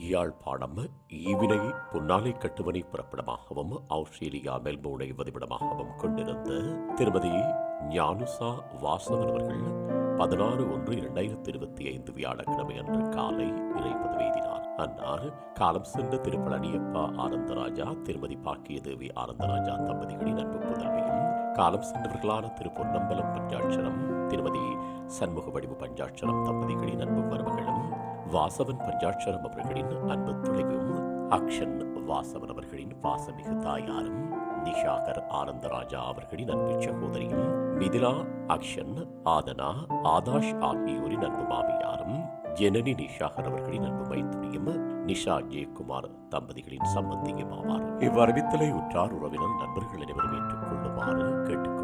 யாழ்ப்பாணம் ஈவினை பொன்னாலை கட்டுவனை புறப்படமாகவும் ஆஸ்திரேலியா மெல்போர்னை வதிவிடமாகவும் கொண்டிருந்த திருமதி ஞானுசா வாசவன் அவர்கள் பதினாறு ஒன்று இரண்டாயிரத்தி இருபத்தி ஐந்து வியாழக்கிழமை அன்று காலை இறைப்பது எய்தினார் அன்னார் காலம் சென்ற திருப்பழனியப்பா ஆனந்தராஜா திருமதி பாக்கியதேவி ஆனந்தராஜா தம்பதிகளின் அன்பு புதல்வியும் காலம் சென்றவர்களான திரு பொன்னம்பலம் பஞ்சாட்சரம் சண்முக வடிவு பஞ்சாட்சரம் தம்பதிகளின் அன்பு மருமகளும் வாசவன் பஞ்சாட்சரம் அவர்களின் அன்பு துணைவும் அக்ஷன் வாசவன் அவர்களின் வாசமிகு தாயாரும் நிஷாகர் ஆனந்தராஜா அவர்களின் அன்பு சகோதரியும் மிதிலா அக்ஷன் ஆதனா ஆதாஷ் ஆகியோரின் அன்பு மாமியாரும் ஜெனனி நிஷாகர் அவர்களின் அன்பு மைத்துனியும் நிஷா ஜெயக்குமார் தம்பதிகளின் சம்பந்தியும் ஆவார். இவ்வறிவித்தலை உற்றார் உறவினர் நண்பர்கள் அனைவரும் ஏற்றுக்கொள்ளுமாறு கேட்டுக்கொள்ளப்படுகின்றீர்கள்